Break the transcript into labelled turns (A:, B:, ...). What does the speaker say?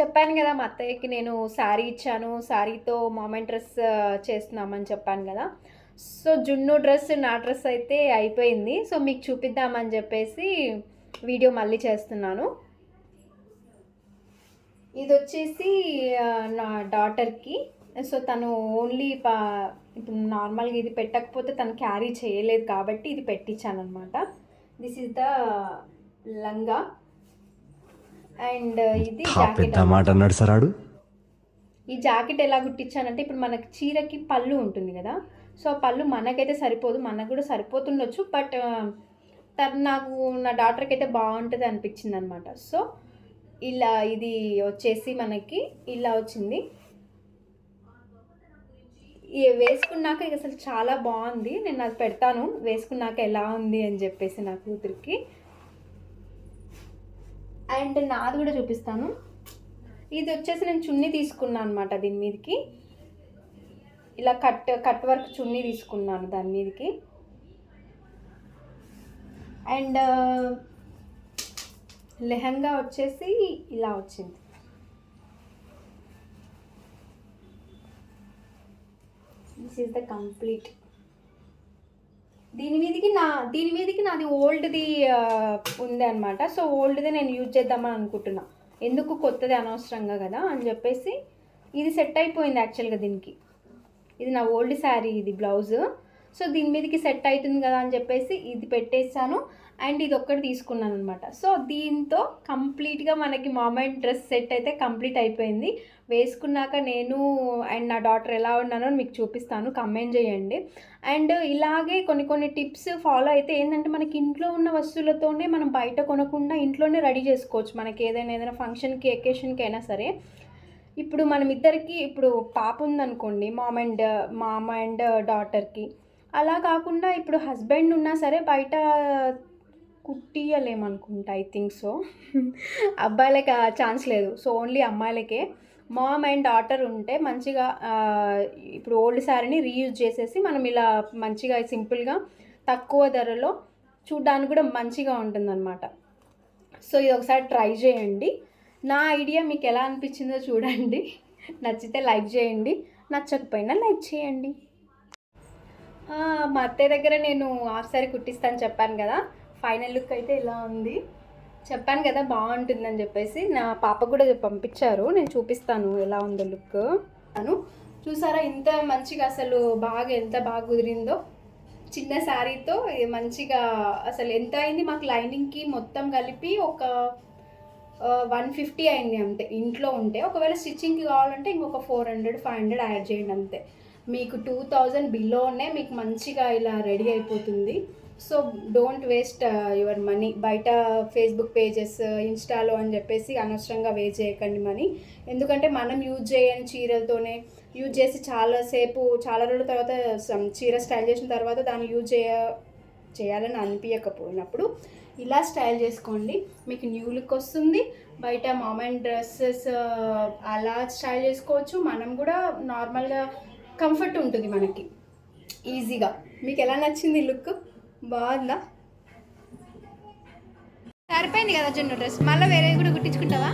A: చెప్పాను కదా మా అత్తయ్యకి నేను శారీ ఇచ్చాను శారీతో మామెంట్ డ్రెస్ చేస్తున్నామని చెప్పాను కదా. సో జున్ను డ్రెస్ నా డ్రెస్ అయితే అయిపోయింది. సో మీకు చూపిద్దామని చెప్పేసి వీడియో మళ్ళీ చేస్తున్నాను. ఇది వచ్చేసి నా డాటర్కి. సో తను ఓన్లీ పా ఇప్పుడు నార్మల్గా ఇది పెట్టకపోతే తను క్యారీ చేయలేదు కాబట్టి ఇది పెట్టించాను అనమాట this is the langa. And ఇది జాకెట్
B: పెద్ద మాట అన్నాడు సరాడు
A: ఈ జాకెట్ ఎలా కుట్టించానంటే ఇప్పుడు మనకి చీరకి పళ్ళు ఉంటుంది కదా సో ఆ పళ్ళు మనకైతే సరిపోదు మనకు కూడా సరిపోతుండొచ్చు బట్ తను నాకు నా డాక్టర్కి అయితే బాగుంటుంది అనిపించింది అనమాట సో ఇలా ఇది వచ్చేసి మనకి ఇలా వచ్చింది. వేసుకున్నాక ఇక అసలు చాలా బాగుంది నేను అది పెడతాను వేసుకున్నాక ఎలా ఉంది అని చెప్పేసి నా కూతురికి. అండ్ నాది కూడా చూపిస్తాను. ఇది వచ్చేసి నేను చున్నీ తీసుకున్నాను అనమాట దీని మీదకి. ఇలా కట్ కట్ వర్క్ చున్నీ తీసుకున్నాను దాని మీదకి. అండ్ లెహంగా వచ్చేసి ఇలా వచ్చింది. దిస్ ఈస్ ద కంప్లీట్ దీని మీదకి నా దీని మీదకి నాది ఓల్డ్ది ఉంది అనమాట సో ఓల్డ్ది నేను యూజ్ చేద్దామని అనుకుంటున్నా. ఎందుకు కొత్తది అనవసరంగా కదా అని చెప్పేసి ఇది సెట్ అయిపోయింది యాక్చువల్గా దీనికి. ఇది నా ఓల్డ్ శారీ ఇది బ్లౌజ్. సో దీని మీదకి సెట్ అవుతుంది కదా అని చెప్పేసి ఇది పెట్టేసాను అండ్ ఇది ఒక్కటి తీసుకున్నాను అనమాట సో దీంతో కంప్లీట్గా మనకి మామైండ్ డ్రెస్ సెట్ అయితే కంప్లీట్ అయిపోయింది. వేసుకున్నాక నేను అండ్ నా డాటర్ ఎలా ఉన్నానో మీకు చూపిస్తాను. కమెంట్ చేయండి. అండ్ ఇలాగే కొన్ని కొన్ని టిప్స్ ఫాలో అయితే ఏంటంటే మనకి ఇంట్లో ఉన్న వస్తువులతోనే మనం బయట కొనకుండా ఇంట్లోనే రెడీ చేసుకోవచ్చు. మనకి ఏదైనా ఏదైనా ఫంక్షన్కి ఎకేషన్కి అయినా సరే. ఇప్పుడు మనం ఇద్దరికి ఇప్పుడు పాప ఉందనుకోండి మామ్ అండ్ మామ అండ్ డాటర్కి. అలా కాకుండా ఇప్పుడు హస్బెండ్ ఉన్నా సరే బయట కుట్టియలేమనుకుంటా ఐ థింక్ సో అబ్బాయిలకి ఛాన్స్ లేదు. సో ఓన్లీ అమ్మాయిలకే. మామ్ అండ్ డాటర్ ఉంటే మంచిగా ఇప్పుడు ఓల్డ్ శారీని రీయూజ్ చేసేసి మనం ఇలా మంచిగా సింపుల్గా తక్కువ ధరలో చూడ్డానికి కూడా మంచిగా ఉంటుందన్నమాట. సో ఇది ఒకసారి ట్రై చేయండి. నా ఐడియా మీకు ఎలా అనిపించిందో చూడండి. నచ్చితే లైక్ చేయండి. నచ్చకపోయినా లైక్ చేయండి. మా అత్తయ్య దగ్గర నేను హాఫ్ సారీ కుట్టిస్తాను చెప్పాను కదా. ఫైనల్ లుక్ అయితే ఇలా ఉంది. చెప్పాను కదా బాగుంటుందని చెప్పేసి. నా పాప కూడా పంపించారు. నేను చూపిస్తాను ఎలా ఉందో లుక్ అను చూసారా ఇంత మంచిగా అసలు బాగా ఎంత బాగా కుదిరిందో. చిన్న శారీతో మంచిగా అసలు ఎంత అయింది? మాకు లైనింగ్కి మొత్తం కలిపి ఒక వన్ ఫిఫ్టీ అయింది అంతే. ఇంట్లో ఉంటే. ఒకవేళ స్టిచ్చింగ్కి కావాలంటే ఇంకొక four hundred five hundred add చేయండి అంతే. మీకు టూ థౌజండ్ బిలోనే మీకు మంచిగా ఇలా రెడీ అయిపోతుంది. So don't waste your money బయట ఫేస్బుక్ పేజెస్ ఇన్స్టాలో అని చెప్పేసి అనవసరంగా వేస్ట్ చేయకండి మనీ. ఎందుకంటే మనం యూజ్ చేయని చీరలతోనే యూజ్ చేసి చాలాసేపు చాలా రోజుల తర్వాత చీర స్టైల్ చేసిన తర్వాత దాన్ని యూజ్ చేయ చేయాలని అనిపించకపోయినప్పుడు ఇలా స్టైల్ చేసుకోండి. మీకు న్యూ లుక్ వస్తుంది. బయట మామైన్ డ్రెస్సెస్ uh, అలా స్టైల్ చేసుకోవచ్చు. మనం కూడా నార్మల్గా కంఫర్ట్ ఉంటుంది మనకి. ఈజీగా మీకు ఎలా నచ్చింది లుక్? బాగుందా? సరిపోయింది కదా జున్ను డ్రెస్. మళ్ళీ వేరే కూడా కుట్టించుకుంటావా?